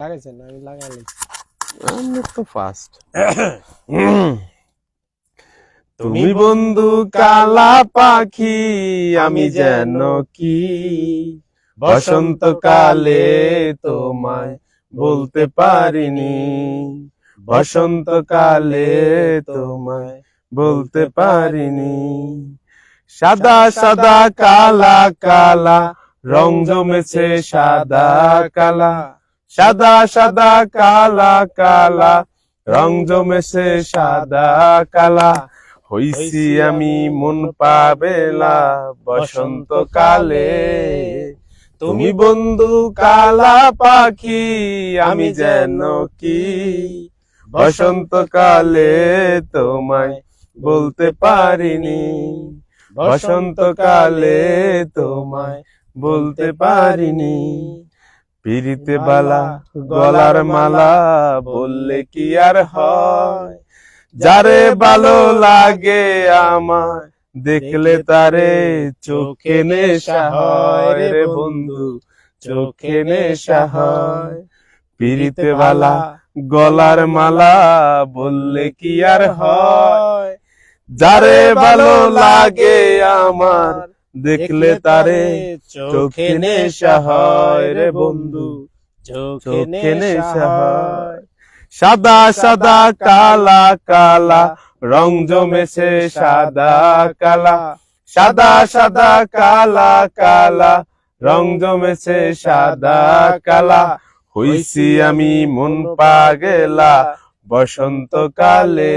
লাগাইছেন আমি লাগাইলি আমি তো ফার্স্ট তুমি বন্ধু কালা পাখি আমি যেন কি বসন্তকালে তোমায় বলতে পারিনি বসন্তকালে তোমায় বলতে পারিনি সাদা সাদা কালা কালা রং জমেছে সাদা কালা সাদা সাদা, কালা কালা। রং জমেছে সাদা, কালা। হইছি আমি মন পাবেলা বসন্তকালে। তুমি বন্ধু কালা পাখি, আমি যেন কি? বসন্তকালে তোমায় বলতে পারিনি। বসন্তকালে তোমায় বলতে পারিনি। পিরিতে বালা গলার মালা বললে কি আর হয়? যারে ভালো লাগে আমার দেখলে তারে চোখে নেশা হয় রে বন্ধু চোখে নেশা হয়। পিরিতে বালা গলার মালা বললে কি আর হয়? যারে ভালো লাগে আমার দেখলে তারে চোখে নেশা হয় রে বন্ধু। চোখে নেশা হয়। সাদা সাদা কালা কালা রং জমেছে সাদা কালা। সাদা সাদা কালা কালা রং জমেছে সাদা কালা। হইছি আমি মন পাগেলা বসন্তকালে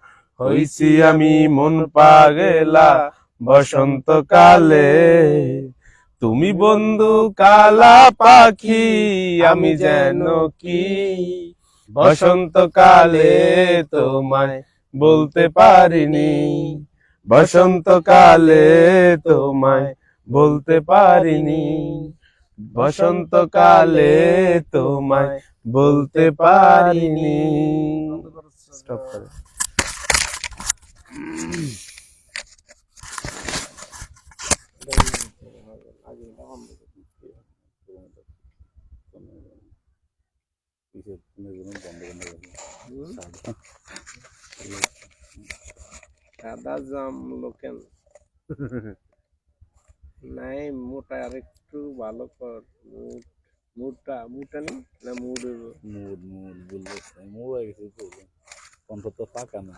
হইছি আমি মন পাগেলা, বসন্তকালে। তুমি বন্ধু কালা পাখি, আমি যেন কি? বসন্তকালে তোমায় বলতে পারিনি। বসন্তকালে তোমায় বলতে পারিনি। বসন্তকালে তোমায় বলতে পারিনি। সাদা জাম লোকেন নাই মোটা আর একটু ভালো কর মুড মুডটা মুডটা নেই না মুড? মুড মুড বললে মুড হয়ে গেছে কণ্ঠ তো ফাঁকা না